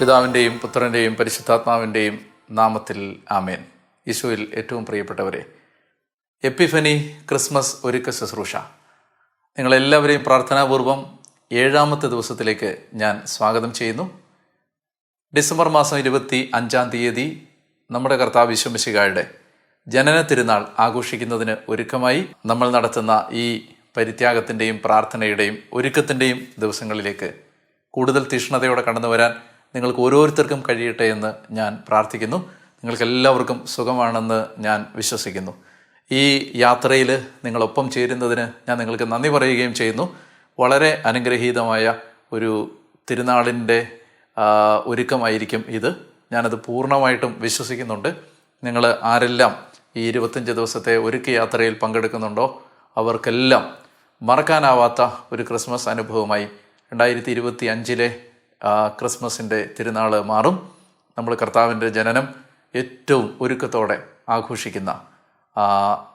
പിതാവിന്റെയും പുത്രന്റെയും പരിശുദ്ധാത്മാവിന്റെയും നാമത്തിൽ ആമേൻ. യേശുവിൽ ഏറ്റവും പ്രിയപ്പെട്ടവരെ എപ്പിഫനി ക്രിസ്മസ് ഒരുക്ക ശുശ്രൂഷ. നിങ്ങളെല്ലാവരെയും പ്രാർത്ഥനാപൂർവം ഏഴാമത്തെ ദിവസത്തിലേക്ക് ഞാൻ സ്വാഗതം ചെയ്യുന്നു. ഡിസംബർ മാസം ഇരുപത്തി അഞ്ചാം തീയതി നമ്മുടെ കർത്താവ് വിശ്വമിശികായുടെ ജനന തിരുനാൾ ആഘോഷിക്കുന്നതിന് ഒരുക്കമായി നമ്മൾ നടത്തുന്ന ഈ പരിത്യാഗത്തിന്റെയും പ്രാർത്ഥനയുടെയും ഒരുക്കത്തിന്റെയും ദിവസങ്ങളിലേക്ക് കൂടുതൽ തീഷ്ണതയോടെ കടന്നു വരാൻ നിങ്ങൾക്ക് ഓരോരുത്തർക്കും കഴിയട്ടെ എന്ന് ഞാൻ പ്രാർത്ഥിക്കുന്നു. നിങ്ങൾക്കെല്ലാവർക്കും സുഖമാണെന്ന് ഞാൻ വിശ്വസിക്കുന്നു. ഈ യാത്രയിൽ നിങ്ങളൊപ്പം ചേരുന്നതിന് ഞാൻ നിങ്ങൾക്ക് നന്ദി പറയുകയും ചെയ്യുന്നു. വളരെ അനുഗ്രഹീതമായ ഒരു തിരുനാളിന്റെ ഒരുക്കമായിരിക്കും ഇത്. ഞാനത് പൂർണമായിട്ടും വിശ്വസിക്കുന്നുണ്ട്. നിങ്ങൾ ആരെല്ലാം ഈ ഇരുപത്തഞ്ച് ദിവസത്തെ ഒരുക്ക യാത്രയിൽ പങ്കെടുക്കുന്നുണ്ടോ അവർക്കെല്ലാം മറക്കാനാവാത്ത ഒരു ക്രിസ്മസ് അനുഭവമായി രണ്ടായിരത്തി ഇരുപത്തി അഞ്ചിലെ ക്രിസ്മസിന്റെ തിരുനാൾ മാറും. നമ്മൾ കർത്താവിന്റെ ജനനം ഏറ്റവും ഒരുക്കത്തോടെ ആഘോഷിക്കുന്ന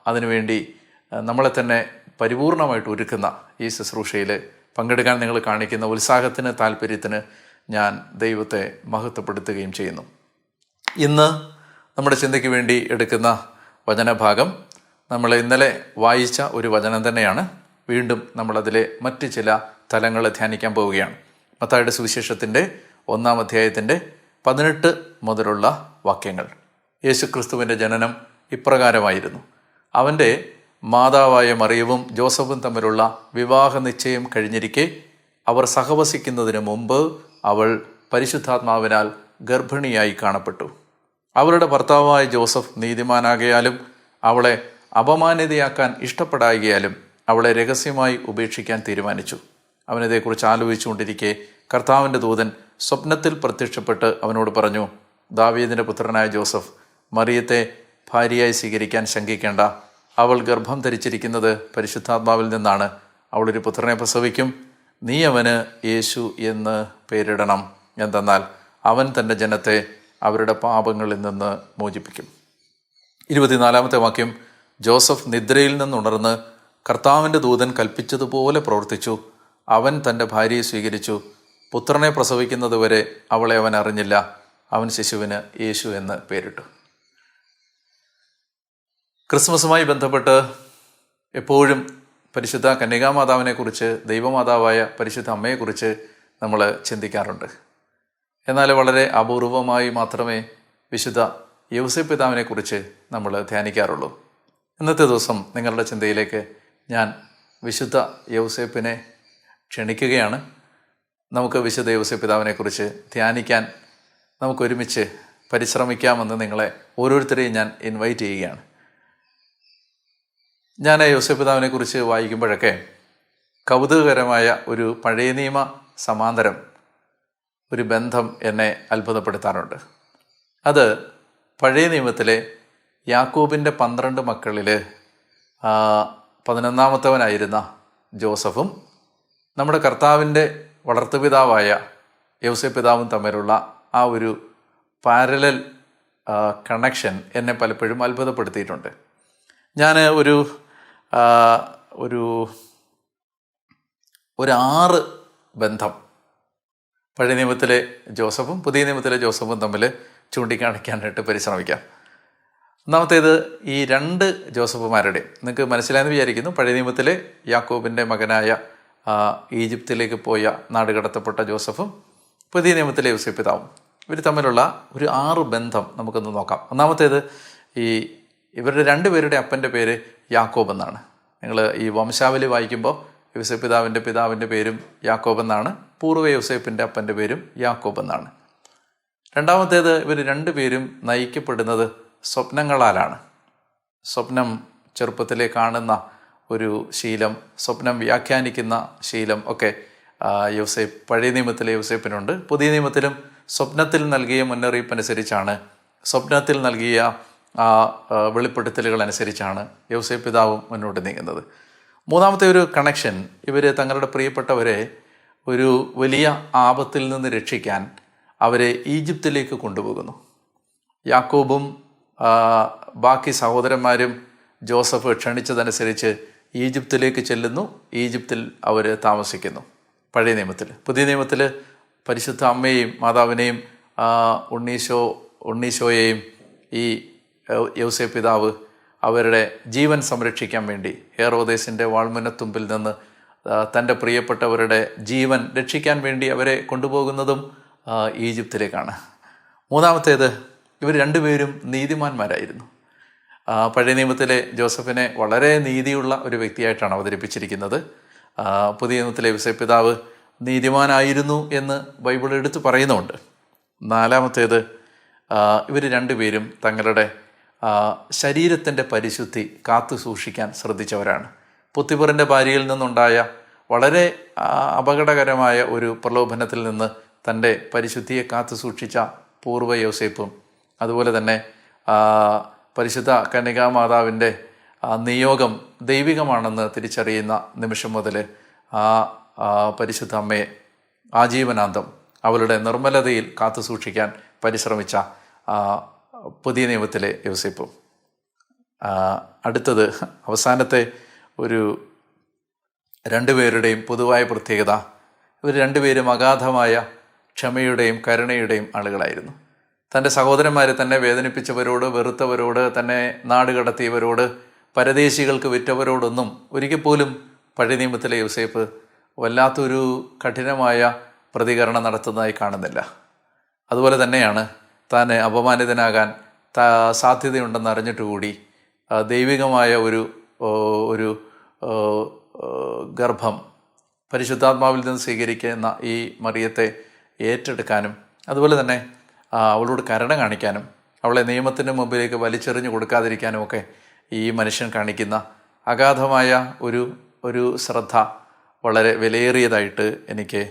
അതിനുവേണ്ടി നമ്മളെ തന്നെ പരിപൂർണമായിട്ട് ഒരുക്കുന്ന ഈ ശുശ്രൂഷയിൽ പങ്കെടുക്കാൻ നിങ്ങൾ കാണിക്കുന്ന ഉത്സാഹത്തിന് താല്പര്യത്തിന് ഞാൻ ദൈവത്തെ മഹത്വപ്പെടുത്തുകയും ചെയ്യുന്നു. ഇന്ന് നമ്മുടെ ചിന്തയ്ക്ക് വേണ്ടി എടുക്കുന്ന വചനഭാഗം നമ്മൾ ഇന്നലെ വായിച്ച ഒരു വചനം തന്നെയാണ്. വീണ്ടും നമ്മളതിലെ മറ്റ് ചില തലങ്ങൾ ധ്യാനിക്കാൻ പോവുകയാണ്. മത്തായുടെ സുവിശേഷത്തിന്റെ ഒന്നാം അധ്യായത്തിന്റെ പതിനെട്ട് മുതലുള്ള വാക്യങ്ങൾ. യേശുക്രിസ്തുവിന്റെ ജനനം ഇപ്രകാരമായിരുന്നു. അവന്റെ മാതാവായ മറിയവും ജോസഫും തമ്മിലുള്ള വിവാഹ നിശ്ചയം കഴിഞ്ഞിരിക്കെ അവർ സഹവസിക്കുന്നതിന് മുമ്പ് അവൾ പരിശുദ്ധാത്മാവിനാൽ ഗർഭിണിയായി കാണപ്പെട്ടു. അവരുടെ ഭർത്താവായ ജോസഫ് നീതിമാനാകയാലും അവളെ അപമാനിതയാക്കാൻ ഇഷ്ടപ്പെടായകയാലും അവളെ രഹസ്യമായി ഉപേക്ഷിക്കാൻ തീരുമാനിച്ചു. അവനിതേക്കുറിച്ച് ആലോചിച്ചുകൊണ്ടിരിക്കെ കർത്താവിന്റെ ദൂതൻ സ്വപ്നത്തിൽ പ്രത്യക്ഷപ്പെട്ട് അവനോട് പറഞ്ഞു ദാവീദിന്റെ പുത്രനായ ജോസഫ് മറിയത്തെ ഭാര്യയായി സ്വീകരിക്കാൻ ശങ്കിക്കേണ്ട. അവൾ ഗർഭം ധരിച്ചിരിക്കുന്നത് പരിശുദ്ധാത്മാവിൽ നിന്നാണ്. അവളൊരു പുത്രനെ പ്രസവിക്കും. നീ അവന് യേശു എന്ന് പേരിടണം. എന്തെന്നാൽ അവൻ തന്റെ ജനത്തെ അവരുടെ പാപങ്ങളിൽ നിന്ന് മോചിപ്പിക്കും. ഇരുപത്തിനാലാമത്തെ വാക്യം ജോസഫ് നിദ്രയിൽ നിന്നുണർന്ന് കർത്താവിന്റെ ദൂതൻ കൽപ്പിച്ചതുപോലെ പ്രവർത്തിച്ചു. അവൻ തന്റെ ഭാര്യയെ സ്വീകരിച്ചു. പുത്രനെ പ്രസവിക്കുന്നതുവരെ അവളെ അവൻ അറിഞ്ഞില്ല. അവൻ ശിശുവിന് യേശു എന്ന് പേരിട്ടു. ക്രിസ്മസുമായി ബന്ധപ്പെട്ട് എപ്പോഴും പരിശുദ്ധ കന്യകാമാതാവിനെക്കുറിച്ച് ദൈവമാതാവായ പരിശുദ്ധ അമ്മയെക്കുറിച്ച് നമ്മൾ ചിന്തിക്കാറുണ്ട്. എന്നാൽ വളരെ അപൂർവമായി മാത്രമേ വിശുദ്ധ യൗസപിതാവിനെക്കുറിച്ച് നമ്മൾ ധ്യാനിക്കാറുള്ളൂ. ഇന്നത്തെ ദിവസം നിങ്ങളുടെ ചിന്തയിലേക്ക് ഞാൻ വിശുദ്ധ യൗസേപ്പിനെ ക്ഷണിക്കുകയാണ്. നമുക്ക് വിശുദ്ധ യോസഫ് പിതാവിനെക്കുറിച്ച് ധ്യാനിക്കാൻ നമുക്കൊരുമിച്ച് പരിശ്രമിക്കാമെന്ന് നിങ്ങളെ ഓരോരുത്തരെയും ഞാൻ ഇൻവൈറ്റ് ചെയ്യുകയാണ്. ഞാൻ യോസഫ് പിതാവിനെക്കുറിച്ച് വായിക്കുമ്പോഴൊക്കെ കൗതുകകരമായ ഒരു പഴയ നിയമ സമാന്തരം ഒരു ബന്ധം എന്നെ അത്ഭുതപ്പെടുത്താറുണ്ട്. അത് പഴയ നിയമത്തിലെ യാക്കൂബിന്റെ പന്ത്രണ്ട് മക്കളിൽ പതിനൊന്നാമത്തവനായിരുന്ന ജോസഫും നമ്മുടെ കർത്താവിന്റെ വളർത്തുപിതാവായ യൗസെ പിതാവും തമ്മിലുള്ള ആ ഒരു പാരലൽ കണക്ഷൻ എന്നെ പലപ്പോഴും അത്ഭുതപ്പെടുത്തിയിട്ടുണ്ട്. ഞാൻ ഒരു ഒരു ഒരു ആറ് ബന്ധം പഴയ നിയമത്തിലെ ജോസഫും പുതിയ നിയമത്തിലെ ജോസഫും തമ്മിൽ ചൂണ്ടിക്കാണിക്കാനായിട്ട് പരിശ്രമിക്കാം. ഒന്നാമത്തേത് ഈ രണ്ട് ജോസഫുമാരുടെ നിങ്ങൾക്ക് മനസ്സിലായെന്ന് വിചാരിക്കുന്നു പഴയ നിയമത്തിലെ യാക്കോബിന്റെ മകനായ ഈജിപ്തിലേക്ക് പോയ നാടുകടത്തപ്പെട്ട ജോസഫും പുതിയ നിയമത്തിലെ യൂസഫ് ഇവർ തമ്മിലുള്ള ഒരു ആറ് ബന്ധം നമുക്കൊന്ന് നോക്കാം. ഒന്നാമത്തേത് ഈ ഇവരുടെ രണ്ടുപേരുടെ അപ്പന്റെ പേര് യാക്കോബ് എന്നാണ്. നിങ്ങൾ ഈ വംശാവലി വായിക്കുമ്പോൾ യൂസഫ് പിതാവിന്റെ പിതാവിന്റെ പേരും യാക്കോബ് എന്നാണ്. പൂർവ യൂസഫിന്റെ അപ്പന്റെ പേരും യാക്കോബ് എന്നാണ്. രണ്ടാമത്തേത് ഇവർ രണ്ടുപേരും നയിക്കപ്പെടുന്നത് സ്വപ്നങ്ങളാലാണ്. സ്വപ്നം ചെറുപ്പത്തിലെ കാണുന്ന ഒരു ശീലം സ്വപ്നം വ്യാഖ്യാനിക്കുന്ന ശീലം ഒക്കെ യൂസേപ്പ് പഴയ നിയമത്തിലെ യൂസേപ്പിനുണ്ട്. പുതിയ നിയമത്തിലും സ്വപ്നത്തിൽ നൽകിയ മുന്നറിയിപ്പ് അനുസരിച്ചാണ് സ്വപ്നത്തിൽ നൽകിയ ആ വെളിപ്പെടുത്തലുകൾ അനുസരിച്ചാണ് യൗസേപ്പ് പിതാവും മുന്നോട്ട് നീങ്ങുന്നത്. മൂന്നാമത്തെ ഒരു കണക്ഷൻ ഇവർ തങ്ങളുടെ പ്രിയപ്പെട്ടവരെ ഒരു വലിയ ആപത്തിൽ നിന്ന് രക്ഷിക്കാൻ അവരെ ഈജിപ്തിലേക്ക് കൊണ്ടുപോകുന്നു. യാക്കോബും ബാക്കി സഹോദരന്മാരും ജോസഫ് ക്ഷണിച്ചതനുസരിച്ച് ഈജിപ്തിലേക്ക് ചെല്ലുന്നു. ഈജിപ്തിൽ അവർ താമസിക്കുന്നു. പഴയ നിയമത്തിൽ പുതിയ നിയമത്തിൽ പരിശുദ്ധ അമ്മയെയും മാതാവിനെയും ഉണ്ണീശോ ഉണ്ണീശോയെയും ഈ യൗസേ പിതാവ് അവരുടെ ജീവൻ സംരക്ഷിക്കാൻ വേണ്ടി ഹെയർവോദേശിന്റെ വാൾമുനത്തുമ്പിൽ നിന്ന് തന്റെ പ്രിയപ്പെട്ടവരുടെ ജീവൻ രക്ഷിക്കാൻ വേണ്ടി അവരെ കൊണ്ടുപോകുന്നതും ഈജിപ്തിലേക്കാണ്. മൂന്നാമത്തേത് ഇവർ രണ്ടുപേരും നീതിമാന്മാരായിരുന്നു. പഴയ നിയമത്തിലെ ജോസഫിനെ വളരെ നീതിയുള്ള ഒരു വ്യക്തിയായിട്ടാണ് അവതരിപ്പിച്ചിരിക്കുന്നത്. പുതിയ നിയമത്തിലെ പിതാവ് നീതിമാനായിരുന്നു എന്ന് ബൈബിൾ എടുത്തു പറയുന്നുണ്ട്. നാലാമത്തേത് ഇവർ രണ്ടുപേരും തങ്ങളുടെ ശരീരത്തിന്റെ പരിശുദ്ധി കാത്തു സൂക്ഷിക്കാൻ ശ്രദ്ധിച്ചവരാണ്. പുത്തിപ്പറിന്റെ ഭാര്യയിൽ നിന്നുണ്ടായ വളരെ അപകടകരമായ ഒരു പ്രലോഭനത്തിൽ നിന്ന് തന്റെ പരിശുദ്ധിയെ കാത്തു സൂക്ഷിച്ച പൂർവ യോസേപ്പും അതുപോലെ തന്നെ പരിശുദ്ധ കന്യകാമാതാവിന്റെ ആ നിയോഗം ദൈവികമാണെന്ന് തിരിച്ചറിയുന്ന നിമിഷം മുതൽ ആ പരിശുദ്ധ അമ്മയെ ആജീവനാന്തം അവളുടെ നിർമ്മലതയിൽ കാത്തു സൂക്ഷിക്കാൻ പരിശ്രമിച്ച പുതിയ നിയമത്തിലെ യോസേപ്പും. അടുത്തത് അവസാനത്തെ ഒരു രണ്ടുപേരുടെയും പൊതുവായ പ്രത്യേകത ഇവർ രണ്ടുപേരും അഗാധമായ ക്ഷമയുടെയും കരുണയുടെയും ആളുകളായിരുന്നു. തന്റെ സഹോദരന്മാരെ തന്നെ വേദനിപ്പിച്ചവരോട് വെറുത്തവരോട് തന്നെ നാട് കടത്തിയവരോട് പരദേശികൾക്ക് വിറ്റവരോടൊന്നും ഒരിക്കൽ പോലും പഴയ നിയമത്തിലെ യൂസേപ്പ് വല്ലാത്തൊരു കഠിനമായ പ്രതികരണം നടത്തുന്നതായി കാണുന്നില്ല. അതുപോലെ തന്നെയാണ് താൻ അപമാനിതനാകാൻ സാധ്യതയുണ്ടെന്ന് അറിഞ്ഞിട്ട് കൂടി ദൈവികമായ ഒരു ഒരു ഗർഭം പരിശുദ്ധാത്മാവിൽ നിന്ന് സ്വീകരിക്കുന്ന ഈ മറിയത്തെ ഏറ്റെടുക്കാനും അതുപോലെ തന്നെ അവളോട് കരുണ കാണിക്കാനും അവളെ നിയമത്തിന്റെ മുമ്പിലേക്ക് വലിച്ചെറിഞ്ഞു കൊടുക്കാതിരിക്കാനും ഒക്കെ ഈ മനുഷ്യൻ കാണിക്കുന്ന അഗാധമായ ഒരു ഒരു ശ്രദ്ധ വളരെ വിലയേറിയതായിട്ട് എനിക്ക്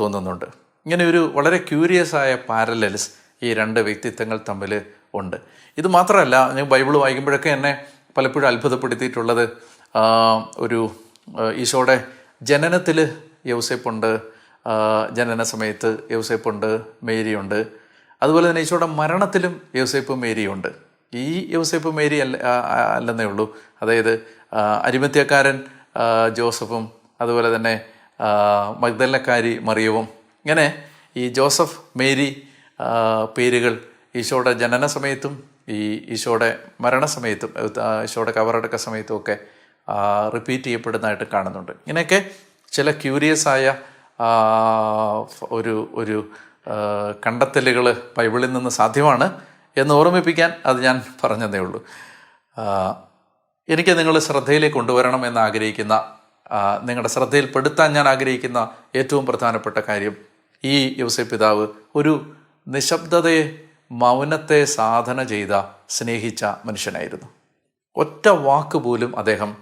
തോന്നുന്നുണ്ട്. ഇങ്ങനെ ഒരു വളരെ ക്യൂരിയസ് ആയ പാരലൽസ് ഈ രണ്ട് വ്യക്തിത്വങ്ങൾ തമ്മിൽ ഉണ്ട്. ഇത് മാത്രമല്ല ഞാൻ ബൈബിൾ വായിക്കുമ്പോഴൊക്കെ എന്നെ പലപ്പോഴും അത്ഭുതപ്പെടുത്തിയിട്ടുള്ളത് ഒരു ഈശോയുടെ ജനനത്തിൽ യൗസേപ്പുണ്ട് ജനന സമയത്ത് യൗസേപ്പുണ്ട് മേരിയുണ്ട് അതുപോലെ തന്നെ ഈശോയുടെ മരണത്തിലും യോസേപ്പ് മേരിയുണ്ട്. ഈ യോസേപ്പ് മേരി അല്ല അല്ലെന്നേ ഉള്ളൂ. അതായത് അരിമത്യക്കാരൻ ജോസഫും അതുപോലെ തന്നെ മഗ്ദല്ലക്കാരി മറിയവും. ഇങ്ങനെ ഈ ജോസഫ് മേരി പേരുകൾ ഈശോയുടെ ജനന സമയത്തും ഈ ഈശോയുടെ മരണസമയത്തും ഈശോയുടെ കവറടക്ക സമയത്തും ഒക്കെ റിപ്പീറ്റ് ചെയ്യപ്പെടുന്നതായിട്ട് കാണുന്നുണ്ട്. ഇങ്ങനെയൊക്കെ ചില ക്യൂരിയസ് ആയ ഒരു ഒരു കണ്ടെത്തലുകൾ ബൈബിളിൽ നിന്ന് സാധ്യമാണ് എന്ന് ഓർമ്മിപ്പിക്കാൻ അത് ഞാൻ പറഞ്ഞതേ ഉള്ളൂ. എനിക്ക് നിങ്ങൾ ശ്രദ്ധയിലേക്ക് കൊണ്ടുവരണം എന്ന് ആഗ്രഹിക്കുന്ന നിങ്ങളുടെ ശ്രദ്ധയിൽപ്പെടുത്താൻ ഞാൻ ആഗ്രഹിക്കുന്ന ഏറ്റവും പ്രധാനപ്പെട്ട കാര്യം ഈ യോസഫ് പിതാവ് ഒരു നിശബ്ദതയെ മൗനത്തെ സാധന ചെയ്ത സ്നേഹിച്ച മനുഷ്യനായിരുന്നു. ഒറ്റ വാക്ക് പോലും അദ്ദേഹം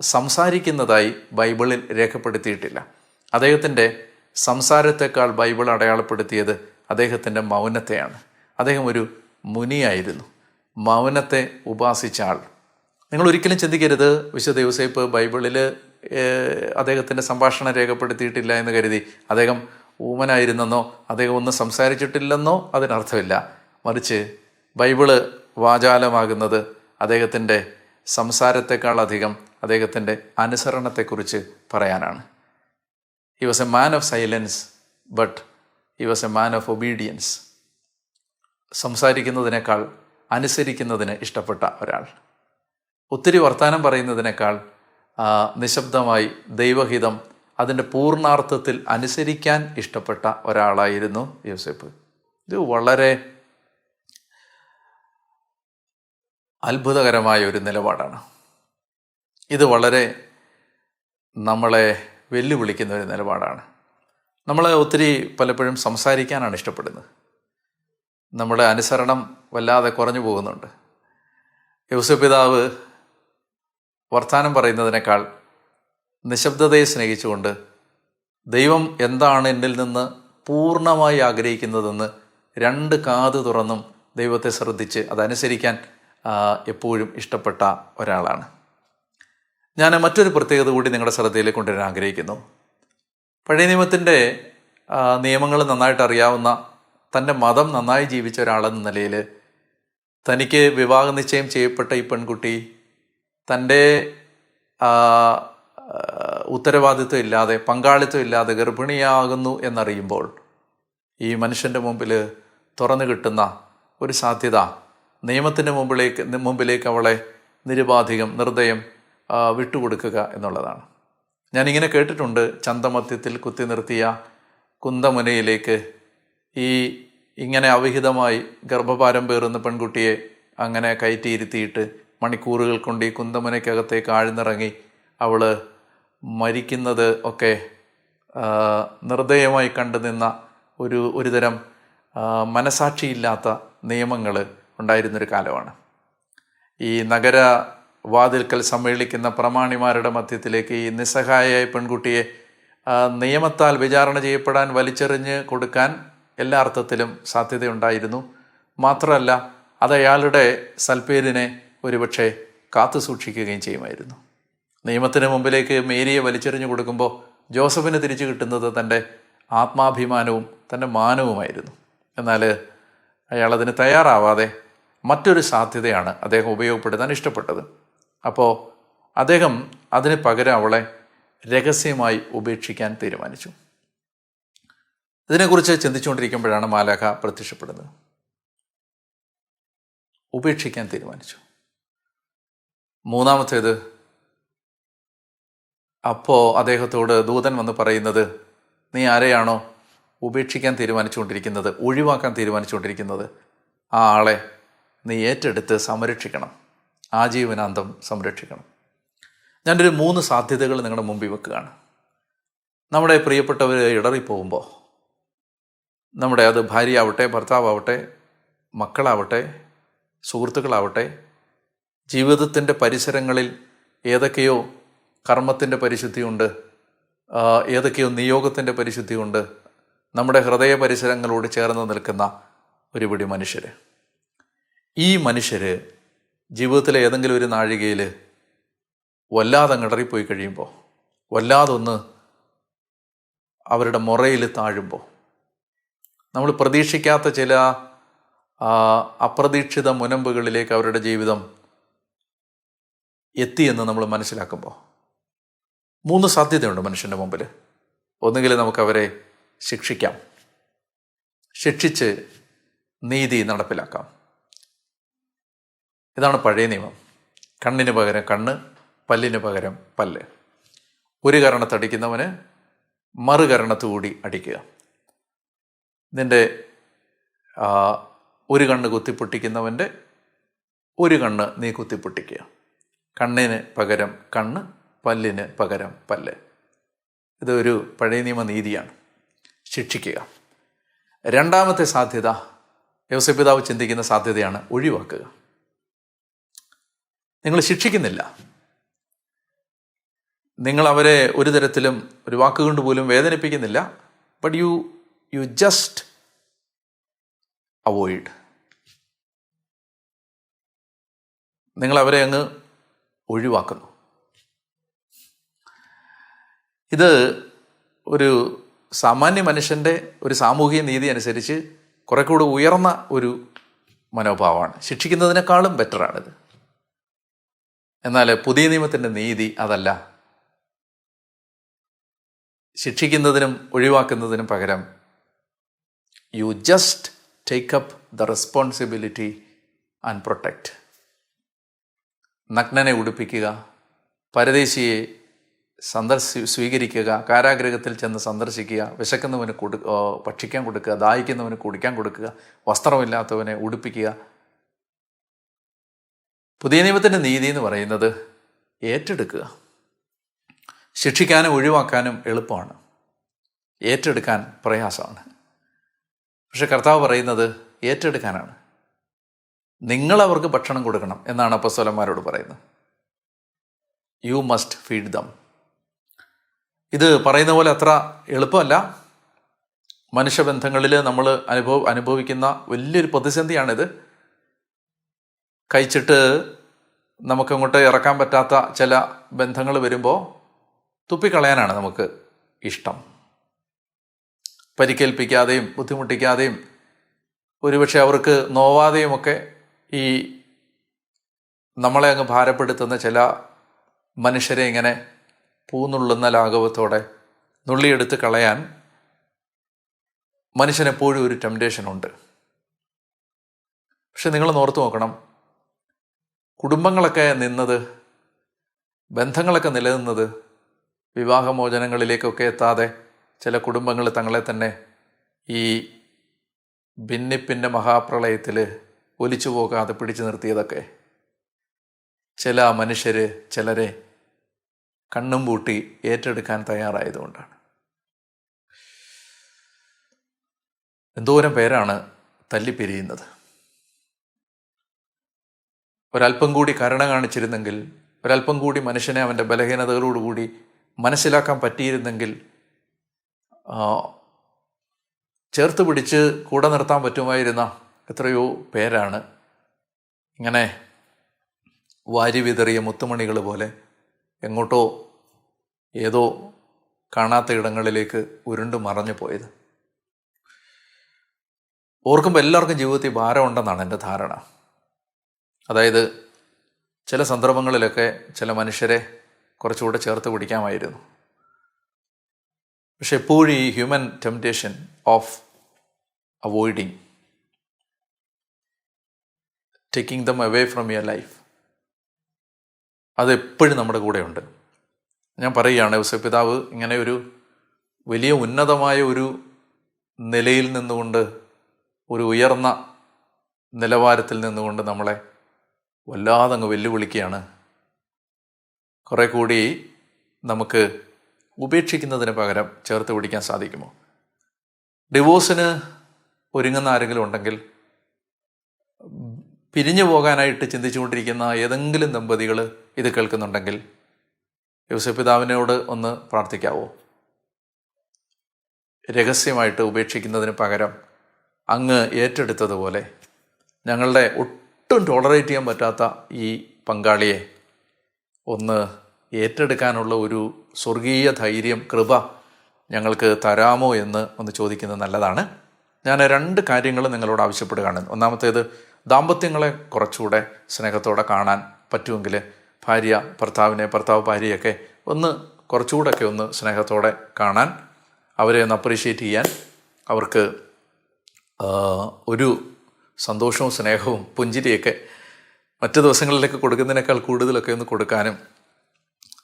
സംസാരിക്കുന്നതായി ബൈബിളിൽ രേഖപ്പെടുത്തിയിട്ടില്ല. അദ്ദേഹത്തിന്റെ സംസാരത്തെക്കാൾ ബൈബിൾ അടയാളപ്പെടുത്തിയത് അദ്ദേഹത്തിന്റെ മൗനത്തെയാണ്. അദ്ദേഹം ഒരു മുനിയായിരുന്നു. മൗനത്തെ ഉപാസിച്ച ആൾ. നിങ്ങൾ ഒരിക്കലും ചിന്തിക്കരുത്. വിശുദ്ധ യൂസേപ്പ് ബൈബിളിൽ അദ്ദേഹത്തിന്റെ സംഭാഷണം രേഖപ്പെടുത്തിയിട്ടില്ല എന്ന് കരുതി അദ്ദേഹം ഊമനായിരുന്നെന്നോ അദ്ദേഹം ഒന്നും സംസാരിച്ചിട്ടില്ലെന്നോ അതിനർത്ഥമില്ല. മറിച്ച് ബൈബിൾ വാചാലമാകുന്നത് അദ്ദേഹത്തിന്റെ സംസാരത്തെക്കാളധികം അദ്ദേഹത്തിന്റെ അനുസരണത്തെക്കുറിച്ച് പറയാനാണ്. He was a man of silence but he was a man of obedience സംസാരിക്കുന്നതിനേക്കാൾ അനുസരിക്കുന്നതിന് ഇഷ്ടപ്പെട്ട ഒരാൾ. ഒത്തിരി വർത്തമാനം പറയുന്നതിനേക്കാൾ നിശബ്ദമായി ദൈവഹിതം അതിന്റെ പൂർണാർത്ഥത്തിൽ അനുസരിക്കാൻ ഇഷ്ടപ്പെട്ട ഒരാളായിരുന്നു യൂസഫ്. ഇത് വളരെ അത്ഭുതകരമായ ഒരു നിലപാടാണ്. ഇത് വളരെ നമ്മളെ വെല്ലുവിളിക്കുന്ന ഒരു നിലപാടാണ്. നമ്മൾ ഒത്തിരി പലപ്പോഴും സംസാരിക്കാനാണ് ഇഷ്ടപ്പെടുന്നത്. നമ്മുടെ അനുസരണം വല്ലാതെ കുറഞ്ഞു പോകുന്നുണ്ട്. യൂസഫ് പിതാവ് വർത്തമാനം പറയുന്നതിനേക്കാൾ നിശബ്ദതയെ സ്നേഹിച്ചുകൊണ്ട് ദൈവം എന്താണ് എന്നിൽ നിന്ന് പൂർണമായി ആഗ്രഹിക്കുന്നതെന്ന് രണ്ട് കാത് തുറന്നും ദൈവത്തെ ശ്രദ്ധിച്ച് അതനുസരിക്കാൻ എപ്പോഴും ഇഷ്ടപ്പെട്ട ഒരാളാണ്. ഞാൻ മറ്റൊരു പ്രത്യേകത കൂടി നിങ്ങളുടെ ശ്രദ്ധയിലേക്ക് കൊണ്ടുവരാൻ ആഗ്രഹിക്കുന്നു. പഴയ നിയമത്തിന്റെ നിയമങ്ങൾ നന്നായിട്ട് അറിയാവുന്ന തന്റെ മതം നന്നായി ജീവിച്ച ഒരാളെന്ന നിലയിൽ തനിക്ക് വിവാഹ നിശ്ചയം ചെയ്യപ്പെട്ട ഈ പെൺകുട്ടി തന്റെ ഉത്തരവാദിത്വം ഇല്ലാതെ പങ്കാളിത്തം ഇല്ലാതെ ഗർഭിണിയാകുന്നു എന്നറിയുമ്പോൾ ഈ മനുഷ്യന്റെ മുമ്പിൽ തുറന്നു കിട്ടുന്ന ഒരു സാധ്യത നിയമത്തിന്റെ മുമ്പിലേക്ക് മുമ്പിലേക്ക് അവളെ നിരുപാധികം നിർദ്ദയം വിട്ടുകൊടുക്കുക എന്നുള്ളതാണ്. ഞാനിങ്ങനെ കേട്ടിട്ടുണ്ട് ചന്തമധ്യത്തിൽ കുത്തി നിർത്തിയ കുന്തമുനയിലേക്ക് ഈ ഇങ്ങനെ അവിഹിതമായി ഗർഭഭാരം പേറുന്ന പെൺകുട്ടിയെ അങ്ങനെ കയറ്റിയിരുത്തിയിട്ട് മണിക്കൂറുകൾ കൊണ്ട് ഈ കുന്തമുനയ്ക്കകത്തേക്ക് ആഴ്ന്നിറങ്ങി അവൾ മരിക്കുന്നത് ഒക്കെ നിർദ്ദയമായി കണ്ടു നിന്ന ഒരു ഒരുതരം മനസാക്ഷിയില്ലാത്ത നിയമങ്ങൾ ഉണ്ടായിരുന്നൊരു കാലമാണ്. ഈ നഗര വാതിൽക്കൽ സമ്മേളിക്കുന്ന പ്രമാണിമാരുടെ മധ്യത്തിലേക്ക് ഈ നിസ്സഹായയായ പെൺകുട്ടിയെ നിയമത്താൽ വിചാരണ ചെയ്യപ്പെടാൻ വലിച്ചെറിഞ്ഞ് കൊടുക്കാൻ എല്ലാ അർത്ഥത്തിലും സാധ്യതയുണ്ടായിരുന്നു. മാത്രമല്ല അത് അയാളുടെ സൽപ്പേരിനെ ഒരുപക്ഷെ കാത്തു സൂക്ഷിക്കുകയും ചെയ്യുമായിരുന്നു. നിയമത്തിന് മുമ്പിലേക്ക് മേരിയെ വലിച്ചെറിഞ്ഞു കൊടുക്കുമ്പോൾ ജോസഫിന് തിരിച്ചു കിട്ടുന്നത് തന്റെ ആത്മാഭിമാനവും തന്റെ മാനവുമായിരുന്നു. എന്നാൽ അയാളതിന് തയ്യാറാവാതെ മറ്റൊരു സാധ്യതയാണ് അദ്ദേഹം ഉപയോഗപ്പെടുത്താൻ ഇഷ്ടപ്പെട്ടത്. അപ്പോൾ അദ്ദേഹം അതിന് പകരം അവളെ രഹസ്യമായി ഉപേക്ഷിക്കാൻ തീരുമാനിച്ചു. ഇതിനെക്കുറിച്ച് ചിന്തിച്ചുകൊണ്ടിരിക്കുമ്പോഴാണ് മാലാഖ പ്രത്യക്ഷപ്പെടുന്നത്. ഉപേക്ഷിക്കാൻ തീരുമാനിച്ചു. മൂന്നാമത്തേത് അപ്പോൾ അദ്ദേഹത്തോട് ദൂതൻ വന്ന് പറയുന്നത് നീ ആരെയാണോ ഉപേക്ഷിക്കാൻ തീരുമാനിച്ചുകൊണ്ടിരിക്കുന്നത് ഒഴിവാക്കാൻ തീരുമാനിച്ചുകൊണ്ടിരിക്കുന്നത്? ആ ആളെ നീ ഏറ്റെടുത്ത് സംരക്ഷിക്കണം. ആജീവനാന്തം സംരക്ഷിക്കണം. ഞാനൊരു മൂന്ന് സാധ്യതകൾ നിങ്ങളുടെ മുമ്പിൽ വെക്കുകയാണ്. നമ്മുടെ പ്രിയപ്പെട്ടവർ ഇടറിപ്പോകുമ്പോൾ നമ്മുടെ അത് ഭാര്യയാവട്ടെ ഭർത്താവട്ടെ മക്കളാവട്ടെ സുഹൃത്തുക്കളാവട്ടെ ജീവിതത്തിന്റെ പരിസരങ്ങളിൽ ഏതൊക്കെയോ കർമ്മത്തിന്റെ പരിശുദ്ധിയുണ്ട് ഏതൊക്കെയോ നിയോഗത്തിന്റെ പരിശുദ്ധിയുണ്ട് നമ്മുടെ ഹൃദയ പരിസരങ്ങളോട് ചേർന്ന് നിൽക്കുന്ന ഒരുപിടി മനുഷ്യർ ഈ മനുഷ്യർ ജീവിതത്തിലെ ഏതെങ്കിലും ഒരു നാഴികയിൽ വല്ലാതെ ഇടറിപ്പോയി കഴിയുമ്പോൾ വല്ലാതൊന്ന് അവരുടെ മുറയിൽ താഴുമ്പോൾ നമ്മൾ പ്രതീക്ഷിക്കാത്ത ചില അപ്രതീക്ഷിത മുനമ്പുകളിലേക്ക് അവരുടെ ജീവിതം എത്തിയെന്ന് നമ്മൾ മനസ്സിലാക്കുമ്പോൾ മൂന്ന് സാധ്യതയുണ്ട് മനുഷ്യന്റെ മുമ്പിൽ ഒന്നുകിൽ നമുക്കവരെ ശിക്ഷിക്കാം. ശിക്ഷിച്ച് നീതി നടപ്പിലാക്കാം. ഇതാണ് പഴയ നിയമം. കണ്ണിന് പകരം കണ്ണ് പല്ലിന് പകരം പല്ല്. ഒരു കരണത്തടിക്കുന്നവന് മറുകരണത്തുകൂടി അടിക്കുക. നിന്റെ ഒരു കണ്ണ് കുത്തിപ്പൊട്ടിക്കുന്നവന്റെ ഒരു കണ്ണ് നീ കുത്തിപ്പൊട്ടിക്കുക. കണ്ണിന് പകരം കണ്ണ് പല്ലിന് പകരം പല്ല്. ഇതൊരു പഴയ നിയമ നീതിയാണ്. ശിക്ഷിക്കുക. രണ്ടാമത്തെ സാധ്യത യോസപിതാവ് ചിന്തിക്കുന്ന സാധ്യതയാണ് ഒഴിവാക്കുക. നിങ്ങൾ ശിക്ഷിക്കുന്നില്ല. നിങ്ങൾ അവരെ ഒരു തരത്തിലും ഒരു വാക്കുകൊണ്ട് പോലും വേദനിപ്പിക്കുന്നില്ല. But you you just avoid നിങ്ങൾ അവരെ അങ്ങ് ഒഴിവാക്കുന്നു. ഇത് ഒരു സാമാന്യ മനുഷ്യന്റെ ഒരു സാമൂഹിക നീതി അനുസരിച്ച് കുറെ കൂടെ ഉയർന്ന ഒരു മനോഭാവമാണ്. ശിക്ഷിക്കുന്നതിനേക്കാളും ബെറ്ററാണിത് എന്നാൽ പുതിയ നിയമത്തിന്റെ നീതി അതല്ല. ശിക്ഷിക്കുന്നതിനും ഒഴിവാക്കുന്നതിനും പകരം you just take up the responsibility and protect നഗ്നനെ ഉടുപ്പിക്കുക പരദേശിയെ സന്ദർശി സ്വീകരിക്കുക കാരാഗ്രഹത്തിൽ ചെന്ന് സന്ദർശിക്കുക വിശക്കുന്നവന് കൊടു ഭക്ഷിക്കാൻ കൊടുക്കുക ദാഹിക്കുന്നവന് കുടിക്കാൻ കൊടുക്കുക വസ്ത്രമില്ലാത്തവനെ ഉടുപ്പിക്കുക പുതിയ നിയമത്തിന്റെ നീതി എന്ന് പറയുന്നത് ഏറ്റെടുക്കുക. ശിക്ഷിക്കാനും ഒഴിവാക്കാനും എളുപ്പമാണ്. ഏറ്റെടുക്കാൻ പ്രയാസമാണ്. പക്ഷെ കർത്താവ് പറയുന്നത് ഏറ്റെടുക്കാനാണ്. നിങ്ങളവർക്ക് ഭക്ഷണം കൊടുക്കണം എന്നാണ് അപ്പസ്വലന്മാരോട് പറയുന്നത്. യു മസ്റ്റ് ഫീഡ് ദം ഇത് പറയുന്ന പോലെ അത്ര എളുപ്പമല്ല. മനുഷ്യബന്ധങ്ങളിൽ നമ്മൾ അനുഭവ അനുഭവിക്കുന്ന വലിയൊരു പ്രതിസന്ധിയാണിത്. കഴിച്ചിട്ട് നമുക്കങ്ങോട്ട് ഇറക്കാൻ പറ്റാത്ത ചില ബന്ധങ്ങൾ വരുമ്പോൾ തുപ്പിക്കളയാനാണ് നമുക്ക് ഇഷ്ടം. പരിക്കേൽപ്പിക്കാതെയും ബുദ്ധിമുട്ടിക്കാതെയും ഒരുപക്ഷെ അവർക്ക് നോവാതെയുമൊക്കെ ഈ നമ്മളെ അങ്ങ് ഭാരപ്പെടുത്തുന്ന ചില മനുഷ്യരെ ഇങ്ങനെ പൂന്നുള്ളുന്ന ലാഘവത്തോടെ നുള്ളിയെടുത്ത് കളയാൻ മനുഷ്യനെപ്പോഴും ഒരു ടെംപ്റ്റേഷനുണ്ട് പക്ഷെ നിങ്ങൾ നോർത്ത് നോക്കണം. കുടുംബങ്ങളൊക്കെ നിന്നത് ബന്ധങ്ങളൊക്കെ നിലനിന്നത് വിവാഹമോചനങ്ങളിലേക്കൊക്കെ എത്താതെ ചില കുടുംബങ്ങൾ തങ്ങളെ തന്നെ ഈ ഭിന്നിപ്പിന്റെ മഹാപ്രളയത്തിൽ ഒലിച്ചു പോകാതെ പിടിച്ചു നിർത്തിയതൊക്കെ. ചില മനുഷ്യർ ചിലരെ കണ്ണും പൂട്ടി ഏറ്റെടുക്കാൻ തയ്യാറായതുകൊണ്ടാണ്. എന്തോരം പേരാണ് തല്ലിപ്പിരിയുന്നത്. ഒരല്പം കൂടി കരുണ കാണിച്ചിരുന്നെങ്കിൽ ഒരല്പം കൂടി മനുഷ്യനെ അവന്റെ ബലഹീനതകളോടുകൂടി മനസ്സിലാക്കാൻ പറ്റിയിരുന്നെങ്കിൽ ചേർത്ത് പിടിച്ച് കൂടെ നിർത്താൻ പറ്റുമായിരുന്ന എത്രയോ പേരാണ്. ഇങ്ങനെ വാരി വിതറിയ മുത്തുമണികൾ പോലെ എങ്ങോട്ടോ ഏതോ കാണാത്ത ഇടങ്ങളിലേക്ക് ഉരുണ്ട് മറഞ്ഞു പോയത്. ഓർക്കുമ്പോൾ എല്ലാവർക്കും ജീവിതത്തിൽ ഭാരമുണ്ടെന്നാണ് എന്റെ ധാരണ. അതായത് ചില സന്ദർഭങ്ങളിലൊക്കെ ചില മനുഷ്യരെ കുറച്ചുകൂടെ ചേർത്ത് പിടിക്കാമായിരുന്നു. പക്ഷെ എപ്പോഴും ഈ human temptation of avoiding taking them away from your life അതെപ്പോഴും നമ്മുടെ കൂടെയുണ്ട്. ഞാൻ പറയുകയാണ് പിതാവ് ഇങ്ങനെ ഒരു വലിയ ഉന്നതമായ ഒരു നിലയിൽ നിന്നുകൊണ്ട് ഒരു ഉയർന്ന നിലവാരത്തിൽ നിന്നുകൊണ്ട് നമ്മളെ വല്ലാതെ അങ്ങ് വെല്ലുവിളിക്കുകയാണ്. കുറെ കൂടി നമുക്ക് ഉപേക്ഷിക്കുന്നതിന് പകരം ചേർത്ത് പിടിക്കാൻ സാധിക്കുമോ? ഡിവോഴ്സിന് ഒരുങ്ങുന്ന ആരെങ്കിലും ഉണ്ടെങ്കിൽ പിരിഞ്ഞു പോകാനായിട്ട് ചിന്തിച്ചുകൊണ്ടിരിക്കുന്ന ഏതെങ്കിലും ദമ്പതികൾ ഇത് കേൾക്കുന്നുണ്ടെങ്കിൽ യോസപിതാവിനോട് ഒന്ന് പ്രാർത്ഥിക്കാവോ? രഹസ്യമായിട്ട് ഉപേക്ഷിക്കുന്നതിന് പകരം അങ്ങ് ഏറ്റെടുത്തതുപോലെ ഞങ്ങളുടെ ഒട്ടും ടോളറേറ്റ് ചെയ്യാൻ പറ്റാത്ത ഈ പങ്കാളിയെ ഒന്ന് ഏറ്റെടുക്കാനുള്ള ഒരു സ്വർഗീയ ധൈര്യം കൃപ ഞങ്ങൾക്ക് തരാമോ എന്ന് ഒന്ന് ചോദിക്കുന്നത് നല്ലതാണ്. ഞാൻ രണ്ട് കാര്യങ്ങൾ നിങ്ങളോട് ആവശ്യപ്പെടുകയാണ്. ഒന്നാമത്തേത് ദാമ്പത്യങ്ങളെ കുറച്ചുകൂടെ സ്നേഹത്തോടെ കാണാൻ പറ്റുമെങ്കിൽ ഭാര്യ ഭർത്താവിനെ ഭർത്താവ് ഭാര്യയൊക്കെ ഒന്ന് കുറച്ചുകൂടെയൊക്കെ ഒന്ന് സ്നേഹത്തോടെ കാണാൻ അവരെ ഒന്ന് അപ്രീഷിയേറ്റ് ചെയ്യാൻ അവർക്ക് ഒരു സന്തോഷവും സ്നേഹവും പുഞ്ചിരിയൊക്കെ മറ്റു ദിവസങ്ങളിലേക്ക് കൊടുക്കുന്നതിനേക്കാൾ കൂടുതലൊക്കെ ഒന്ന് കൊടുക്കാനും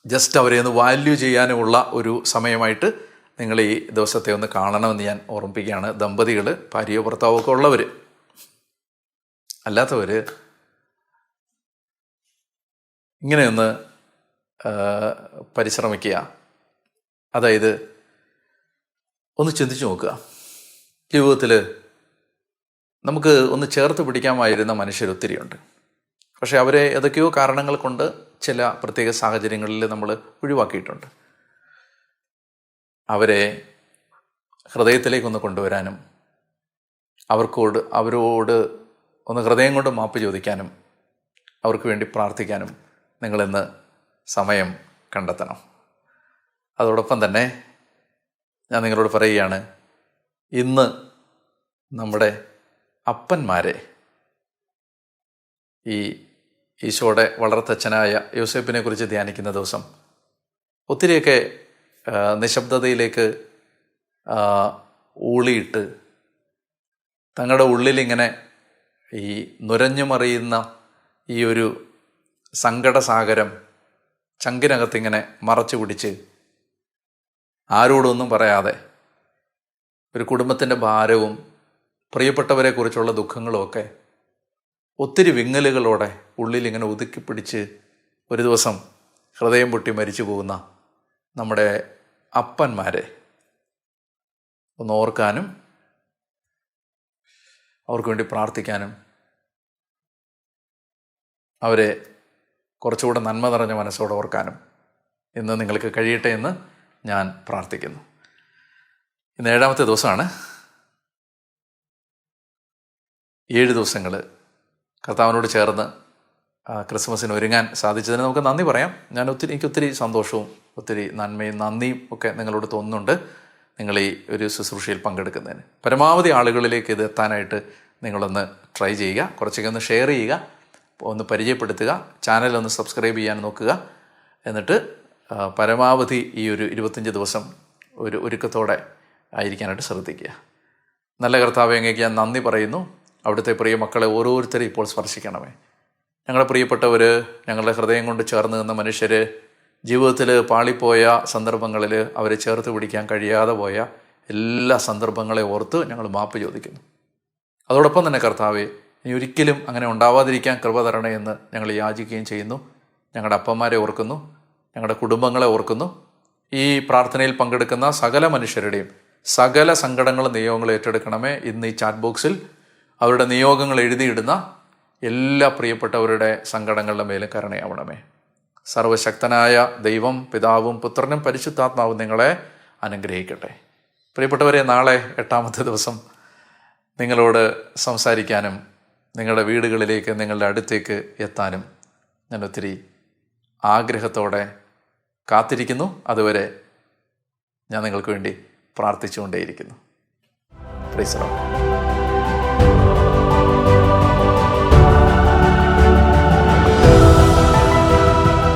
ജസ്റ്റ് അവരെ ഒന്ന് വാല്യൂ ചെയ്യാനുമുള്ള ഒരു സമയമായിട്ട് നിങ്ങൾ ഈ ദിവസത്തെ ഒന്ന് കാണണമെന്ന് ഞാൻ ഓർമ്മിപ്പിക്കുകയാണ്. ദമ്പതികൾ ഭാര്യയോ ഭർത്താവോ ഒക്കെ ഉള്ളവർ അല്ലാത്തവർ ഇങ്ങനെയൊന്ന് പരിശ്രമിക്കുക. അതായത് ഒന്ന് ചിന്തിച്ചു നോക്കുക. ജീവിതത്തിൽ നമുക്ക് ഒന്ന് ചേർത്ത് പിടിക്കാമായിരുന്ന മനുഷ്യർ ഒത്തിരിയുണ്ട്. പക്ഷേ അവരെ ഏതൊക്കെയോ കാരണങ്ങൾ കൊണ്ട് ചില പ്രത്യേക സാഹചര്യങ്ങളിൽ നമ്മൾ ഒഴിവാക്കിയിട്ടുണ്ട്. അവരെ ഹൃദയത്തിലേക്കൊന്ന് കൊണ്ടുവരാനും അവർക്കോട് അവരോട് ഒന്ന് ഹൃദയം കൊണ്ട് മാപ്പ് ചോദിക്കാനും അവർക്ക് വേണ്ടി പ്രാർത്ഥിക്കാനും നിങ്ങളിന്ന് സമയം കണ്ടെത്തണം. അതോടൊപ്പം തന്നെ ഞാൻ നിങ്ങളോട് പറയുകയാണ് ഇന്ന് നമ്മുടെ അപ്പന്മാരെ. ഈ ഈശോയുടെ വളർത്തച്ഛനായ യൂസഫിനെ കുറിച്ച് ധ്യാനിക്കുന്ന ദിവസം ഒത്തിരിയൊക്കെ നിശബ്ദതയിലേക്ക് ഊളിയിട്ട് തങ്ങളുടെ ഉള്ളിലിങ്ങനെ ഈ നുരഞ്ഞുമറിയുന്ന ഈ ഒരു സങ്കടസാഗരം ചങ്കിനകത്തിങ്ങനെ മറച്ചു പിടിച്ച് ആരോടൊന്നും പറയാതെ ഒരു കുടുംബത്തിന്റെ ഭാരവും പ്രിയപ്പെട്ടവരെക്കുറിച്ചുള്ള ദുഃഖങ്ങളുമൊക്കെ ഒത്തിരി വിങ്ങലുകളോടെ ഉള്ളിൽ ഇങ്ങനെ ഒതുക്കി പിടിച്ച് ഒരു ദിവസം ഹൃദയം പൊട്ടി മരിച്ചു പോകുന്ന നമ്മുടെ അപ്പന്മാരെ ഒന്ന് ഓർക്കാനും അവർക്ക് വേണ്ടി പ്രാർത്ഥിക്കാനും അവരെ കുറച്ചുകൂടെ നന്മ നിറഞ്ഞ മനസ്സോടെ ഓർക്കാനും ഇന്ന് നിങ്ങൾക്ക് കഴിയട്ടെ എന്ന് ഞാൻ പ്രാർത്ഥിക്കുന്നു. ഇന്ന് ഏഴാമത്തെ ദിവസമാണ്. ഏഴ് ദിവസങ്ങൾ കർത്താവിനോട് ചേർന്ന് ക്രിസ്മസിന് ഒരുങ്ങാൻ സാധിച്ചതിന് നമുക്ക് നന്ദി പറയാം. ഞാൻ ഒത്തിരി എനിക്ക് ഒത്തിരി സന്തോഷവും ഒത്തിരി നന്മയും നന്ദിയും ഒക്കെ നിങ്ങളോട് തോന്നുന്നുണ്ട് നിങ്ങൾ ഈ ഒരു ശുശ്രൂഷയിൽ പങ്കെടുക്കുന്നതിന്. പരമാവധി ആളുകളിലേക്ക് ഇത് എത്താനായിട്ട് നിങ്ങളൊന്ന് ട്രൈ ചെയ്യുക കുറച്ചൊക്കെ ഒന്ന് ഷെയർ ചെയ്യുക ഒന്ന് പരിചയപ്പെടുത്തുക ചാനൽ ഒന്ന് സബ്സ്ക്രൈബ് ചെയ്യാൻ നോക്കുക. എന്നിട്ട് പരമാവധി ഈ ഒരു ഇരുപത്തഞ്ച് ദിവസം ഒരു ഒരുക്കത്തോടെ ആയിരിക്കാനായിട്ട് ശ്രദ്ധിക്കുക. നല്ല കർത്താവ് എങ്ങനെയൊക്കെ ഞാൻ നന്ദി പറയുന്നു. അവിടുത്തെ പ്രിയ മക്കളെ ഓരോരുത്തരെയും ഇപ്പോൾ സ്പർശിക്കണമേ. ഞങ്ങളെ പ്രിയപ്പെട്ടവർ ഞങ്ങളുടെ ഹൃദയം കൊണ്ട് ചേർന്ന് നിന്ന മനുഷ്യർ ജീവിതത്തിൽ പാളിപ്പോയ സന്ദർഭങ്ങളിൽ അവരെ ചേർത്ത് പിടിക്കാൻ കഴിയാതെ പോയ എല്ലാ സന്ദർഭങ്ങളെ ഓർത്ത് ഞങ്ങൾ മാപ്പ് ചോദിക്കുന്നു. അതോടൊപ്പം തന്നെ കർത്താവെ ഇനി ഒരിക്കലും അങ്ങനെ ഉണ്ടാവാതിരിക്കാൻ കൃപ തരണേ എന്ന് ഞങ്ങൾ യാചിക്കുകയും ചെയ്യുന്നു. ഞങ്ങളുടെ അപ്പന്മാരെ ഓർക്കുന്നു ഞങ്ങളുടെ കുടുംബങ്ങളെ ഓർക്കുന്നു. ഈ പ്രാർത്ഥനയിൽ പങ്കെടുക്കുന്ന സകല മനുഷ്യരുടെയും സകല സങ്കടങ്ങളും നിയോഗങ്ങളും ഏറ്റെടുക്കണമേ ഇന്ന് ഈ ചാറ്റ് ബോക്സിൽ അവരുടെ നിയോഗങ്ങൾ എഴുതിയിടുന്ന എല്ലാ പ്രിയപ്പെട്ടവരുടെ സങ്കടങ്ങളുടെ മേലും കരുണയാവണമേ. സർവശക്തനായ ദൈവം പിതാവും പുത്രനും പരിശുദ്ധാത്മാവും നിങ്ങളെ അനുഗ്രഹിക്കട്ടെ. പ്രിയപ്പെട്ടവരെ നാളെ എട്ടാമത്തെ ദിവസം നിങ്ങളോട് സംസാരിക്കാനും നിങ്ങളുടെ വീടുകളിലേക്ക് നിങ്ങളുടെ അടുത്തേക്ക് എത്താനും ഞാൻ ഒത്തിരി ആഗ്രഹത്തോടെ കാത്തിരിക്കുന്നു. അതുവരെ ഞാൻ നിങ്ങൾക്ക് വേണ്ടി പ്രാർത്ഥിച്ചുകൊണ്ടേയിരിക്കുന്നു. പ്രീസറോ